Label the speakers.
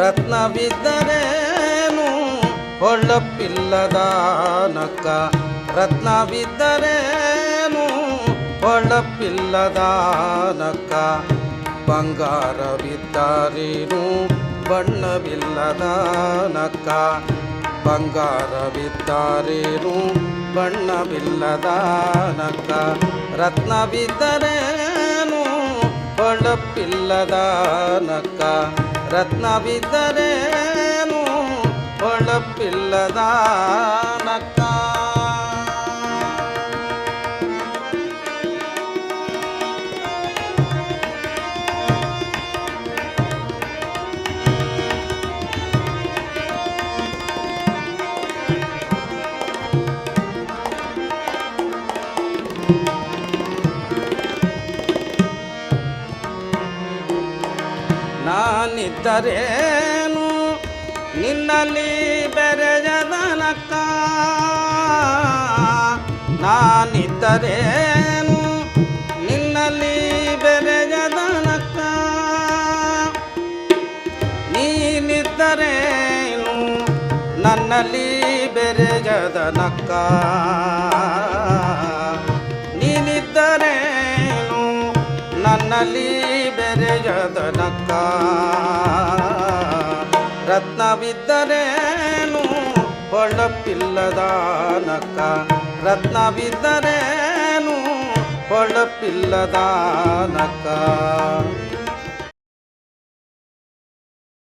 Speaker 1: ರತ್ನವಿದ್ದರೇನು? ಹೊಳ್ಳಪ್ಪಿಲ್ಲದ ನಕ್ಕ ರತ್ನವಿದ್ದರೇನು? ಹೊಳ್ಳಪ್ಪಿಲ್ಲದ ನಕ್ಕ ಬಂಗಾರವಿದ್ದರೇನು? ಬಣ್ಣವಿಲ್ಲದ ನಕ್ಕ ಬಂಗಾರವಿದ್ದರೇನು? ಬಣ್ಣವಿಲ್ಲದ ನಕ್ಕ ರತ್ನವಿದ್ದರೇನು? ಹೊಳಪಿಲ್ಲದ ನಕ್ಕ ರತ್ನವಿದ್ದರೇನು ಹೊಳಪಿಲ್ಲದ ನಕ್ಕ ನಾನಿದ್ದರೇನು? ನಿನ್ನಲ್ಲಿ ಬೆರೆಯದನಕ್ಕ? ನಾನಿದ್ದರೇನು? ನಿನ್ನಲ್ಲಿ ಬೆರೆಯದನಕ್ಕ? ನೀನಿದ್ದರೇನು? ನನ್ನಲ್ಲಿ ಬೆರೆಯದನಕ್ಕ? ನೀನಿದ್ದರೇನು? ನನ್ನಲ್ಲಿ ಬೆರೆಯದನಕ್ಕ ರತ್ನವಿದ್ದರೇನು ಹೊಳಪಿಲ್ಲದ ನಕ್ಕ ರತ್ನವಿದ್ದರೇನು ಹೊಳಪಿಲ್ಲದ ನಕ್ಕ